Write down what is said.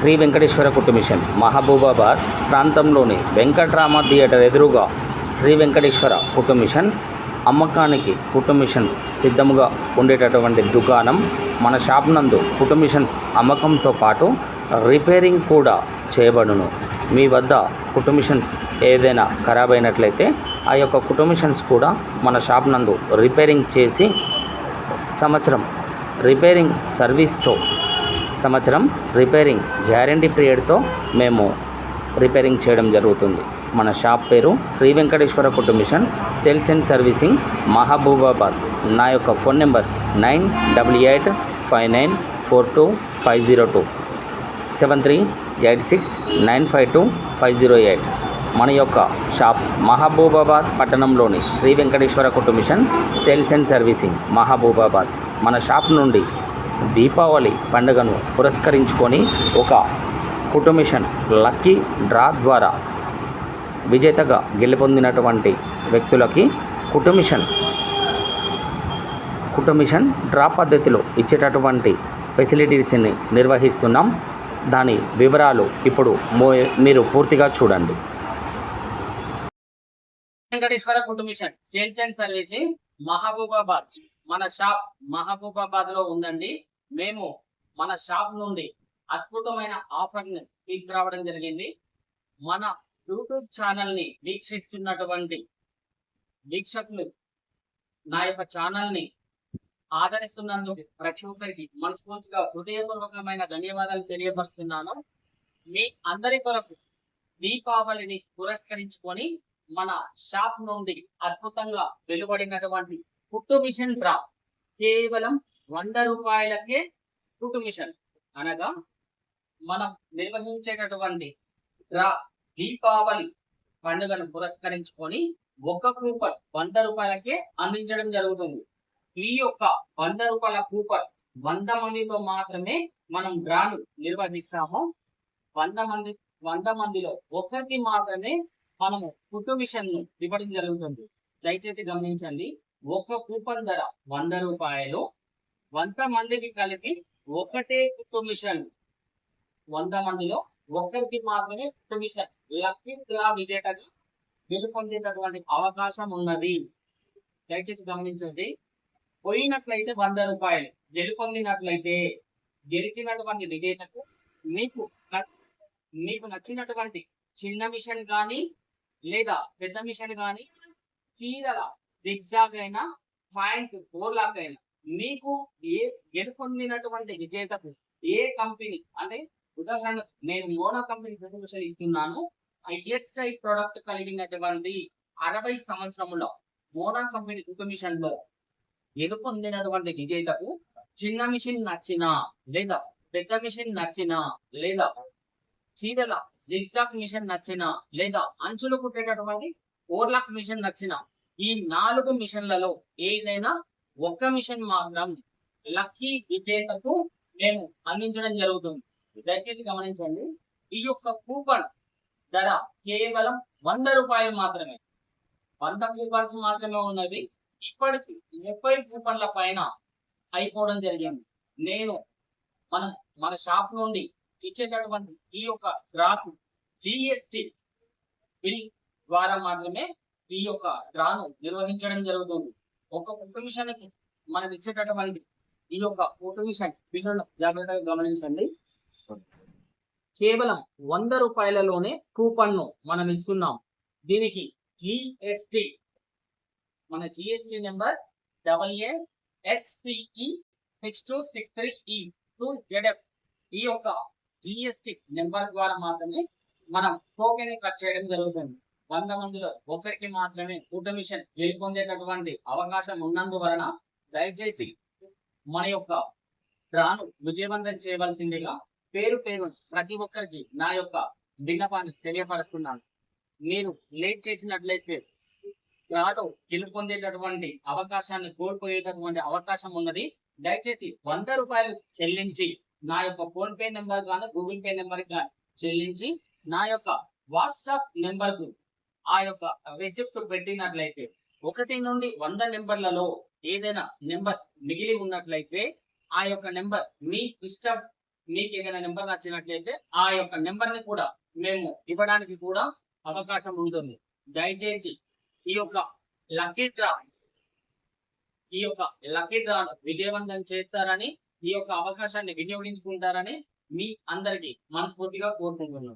శ్రీ వెంకటేశ్వర కుట్టు మిషన్ మహబూబాబాద్ ప్రాంతంలోని వెంకట్రామ థియేటర్ ఎదురుగా శ్రీ వెంకటేశ్వర కుట్టు మిషన్ అమ్మకానికి కుట్టు మిషన్స్ సిద్ధముగా ఉండేటటువంటి దుకాణం. మన షాప్ నందు కుట్టు మిషన్స్ అమ్మకంతో పాటు రిపేరింగ్ కూడా చేయబడును. మీ వద్ద కుట్టు మిషన్స్ ఏదైనా ఖరాబ్ అయినట్లయితే ఆ యొక్క కుట్టు మిషన్స్ కూడా మన షాప్ నందు రిపేరింగ్ చేసి సంవత్సరం రిపేరింగ్ సర్వీస్తో సంవత్సరం రిపేరింగ్ గ్యారంటీ పీరియడ్తో మేము రిపేరింగ్ చేయడం జరుగుతుంది. మన షాప్ పేరు శ్రీ వెంకటేశ్వర కుటుంబ machine sales and servicing Mahabubabad నా యొక్క phone number nine double eight five nine four two five zero two. Seven three eight six nine five two five zero eight. మన యొక్క షాప్ మహబూబాబాద్ పట్టణంలోని శ్రీ వెంకటేశ్వర కుటుంబ machine sales and servicing Mahabubabad మన shop నుండి దీపావళి పండుగను పురస్కరించుకొని ఒక కుటుంబిషన్ లక్కీ డ్రా ద్వారా విజేతగా గెలుపొందినటువంటి వ్యక్తులకి కుటుంబిషన్ కుటుంబిషన్ డ్రా పద్ధతిలో ఇచ్చేటటువంటి ఫెసిలిటీస్ని నిర్వహిస్తున్నాం. దాని వివరాలు ఇప్పుడు మో మీరు పూర్తిగా చూడండి. వెంకటేశ్వర కుటుంబిషన్ సేల్స్ అండ్ సర్వీసింగ్ మహబూబాబాద్. మన షాప్ మహబూబాబాద్లో ఉందండి. మేము మన షాప్ నుండి అద్భుతమైన ఆఫర్ తీసుకురావడం జరిగింది. మన యూట్యూబ్ ఛానల్ని వీక్షిస్తున్నటువంటి వీక్షకులు నా యొక్క ఛానల్ని ఆదరిస్తున్నందుకు ప్రతి ఒక్కరికి మనస్ఫూర్తిగా హృదయపూర్వకమైన ధన్యవాదాలు తెలియపరుస్తున్నాను. మీ అందరి కొరకు దీపావళిని పురస్కరించుకొని మన షాప్ నుండి అద్భుతంగా వెలువడినటువంటి కుట్టు మిషన్ డ్రా కేవలం వంద రూపాయలకే కుట్టు మిషన్. అనగా మనం నిర్వహించేటటువంటి డ్రా దీపావళి పండుగను పురస్కరించుకొని ఒక కూపన్ వంద రూపాయలకే అందించడం జరుగుతుంది. ఈ యొక్క వంద రూపాయల కూపన్ వంద మందితో మాత్రమే మనం డ్రాను నిర్వహిస్తాము. వంద మంది వంద మందిలో ఒకరికి మాత్రమే మనము కుట్టు మిషన్ను ఇవ్వడం జరుగుతుంది. దయచేసి గమనించండి ఒక కూపన్ ధర వంద రూపాయలు వంద మందికి కలిపి ఒకటే కుట్టు మిషన్ వంద మందిలో ఒకరికి మాత్రమే కుట్టు మిషన్ లక్కీ డ్రా విజేతగా గెలుపొందేటటువంటి అవకాశం ఉన్నది. దయచేసి గమనించండి. పోయినట్లయితే వంద రూపాయలు. గెలుపొందినట్లయితే గెలిచినటువంటి విజేతకు మీకు మీకు నచ్చినటువంటి చిన్న మిషన్ కానీ లేదా పెద్ద మిషన్ కానీ చీరల జిగ్జాగ్ అయినా పాయింట్ ఫోర్ లాక్ అయినా మీకు ఏ గెలుపొందినటువంటి విజేతకు ఏ కంపెనీ అంటే ఉదాహరణ నేను మోడా కంపెనీ ప్రతిభూషణ ఇస్తున్నాను. ఐఎస్ఐ ప్రొడక్ట్ కలిగినటువంటి అరవై సంవత్సరములో మోడా కంపెనీ కమిషన్లో గెలుపొందినటువంటి విజేతకు చిన్న మిషన్ నచ్చినా లేదా పెద్ద మిషన్ నచ్చినా లేదా చీరల జిగ్జాగ్ మిషన్ నచ్చిన లేదా అంచులు కుట్టేటటువంటి ఓర్లాక్ మిషన్ నచ్చిన ఈ నాలుగు మిషన్లలో ఏదైనా ఒక్క మిషన్ మాత్రం లక్కీ విజేతకు మేము అందించడం జరుగుతుంది. దయచేసి గమనించండి. ఈ యొక్క కూపన్ ధర కేవలం వంద రూపాయలు మాత్రమే. వంద కూపన్స్ మాత్రమే ఉన్నవి. ఇప్పటికి ముప్పై కూపన్ల పైన అయిపోవడం జరిగింది. నేను మనం మన షాప్ నుండి ఇచ్చేటటువంటి ఈ యొక్క డ్రాకు జిఎస్టి బిల్ ద్వారా మాత్రమే ఈ యొక్క డ్రాను నిర్వహించడం జరుగుతుంది. ఒక విషయానికి కి మనం ఇచ్చేటటువంటి ఈ యొక్క ఫోటో విషయం పిల్లలు జాగ్రత్తగా గమనించండి. కేవలం వంద రూపాయలలోనే కూపన్ను మనం ఇస్తున్నాం. దీనికి జిఎస్టి మన GST number double A XPE six two six three E two ZF E యొక్క జిఎస్టి నెంబర్ ద్వారా మాత్రమే మనం టోకెన్ కట్ చేయడం జరుగుతుంది. వంద మందిలో ఒకరికి మాత్రమే కూటమిషన్ గెలుపొందేటటువంటి అవకాశం ఉన్నందువలన దయచేసి మన యొక్క డ్రాను విజయవంతం చేయవలసిందిగా పేరు పేరు ప్రతి ఒక్కరికి నా యొక్క విన్నపాన్ని తెలియపరుస్తున్నాను. మీరు లేట్ చేసినట్లయితే డ్రాలో గెలుపొందేటటువంటి అవకాశాన్ని కోల్పోయేటటువంటి అవకాశం ఉన్నది. దయచేసి వంద రూపాయలు చెల్లించి నా యొక్క ఫోన్ పే నెంబర్ గాను గూగుల్ పే నెంబర్ కానీ చెల్లించి నా యొక్క వాట్సాప్ నెంబర్కు ఆ యొక్క రిసిప్ట్ పెట్టినట్లయితే ఒకటి నుండి వంద నెంబర్లలో ఏదైనా నెంబర్ మిగిలి ఉన్నట్లయితే ఆ యొక్క నెంబర్ మీ ఇష్టం మీకు ఏదైనా నెంబర్ నచ్చినట్లయితే ఆ యొక్క నెంబర్ని కూడా మేము ఇవ్వడానికి కూడా అవకాశం ఉంటుంది. దయచేసి ఈ యొక్క లక్కీ డ్రా ఈ యొక్క లక్కీ డ్రా విజయవంతం చేస్తారని ఈ యొక్క అవకాశాన్ని వినియోగించుకుంటారని మీ అందరికీ మనస్ఫూర్తిగా కోరుకుంటున్నాను.